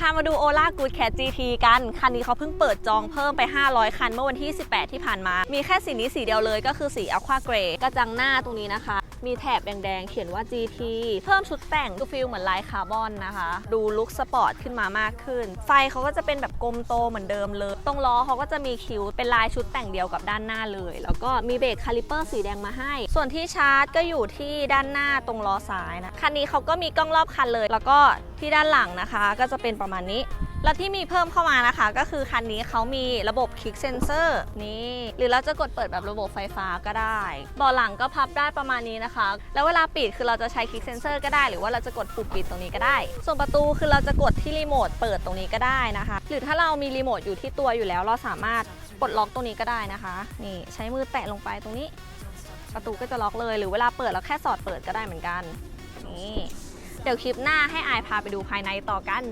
พามาดูโอล่ากูดแค t GT กัน คันนี้เขาเพิ่งเปิดจองเพิ่มไป 500 คันเมื่อวันที่ 18 ที่ผ่านมา มีแค่สีนี้สีเดียวเลยก็คือสีอ q ควาเกรย์กระจังหน้าตรงนี้นะคะ มีแถบแดงๆ เขียนว่า GT เพิ่มชุดแต่งดูฟิลเหมือนลายคาร์บอนนะคะ ดูลุคสปอร์ตขึ้นมามากขึ้น ไฟเขาก็จะเป็นแบบกลมโตเหมือนเดิมเลย ตรงล้อเขาก็จะมีคิ้วเป็นลายชุดแต่งเดียวกับด้านหน้าเลย แล้วก็มีเบรกคาลิเปอร์สีแดงมาให้ ส่วนที่ชาร์จก็อยู่ที่ด้านหน้าตรงล้อซ้ายนะ คันนี้เขาก็มีกล้องรอบคันเลย แล้วก็ที่ด้านหลังนะคะ ก็จะเป็นประมาณนี้แล้วที่มีเพิ่มเข้ามานะคะ ก็คือคันนี้เขามีระบบคลิกเซนเซอร์นี่หรือเราจะกดเปิดแบบระบบไฟฟ้าก็ได้เบาะหลังก็พับได้ประมาณนี้นะนะคะ แล้วเวลาปิดคือเราจะใช้คลิกเซนเซอร์ก็ได้ หรือว่าเราจะกดปุ่มปิดตรงนี้ก็ได้ ส่วนประตูคือเราจะกดที่รีโมทเปิดตรงนี้ก็ได้นะคะ หรือถ้าเรามีรีโมทอยู่ที่ตัวอยู่แล้วเราสามารถปลดล็อกตรงนี้ก็ได้นะคะ นี่ใช้มือแตะลงไปตรงนี้ ประตูก็จะล็อกเลย หรือเวลาเปิดเราแค่สอดเปิดก็ได้เหมือนกัน นี่ เดี๋ยวคลิปหน้าให้อายพาไปดูภายในต่อกัน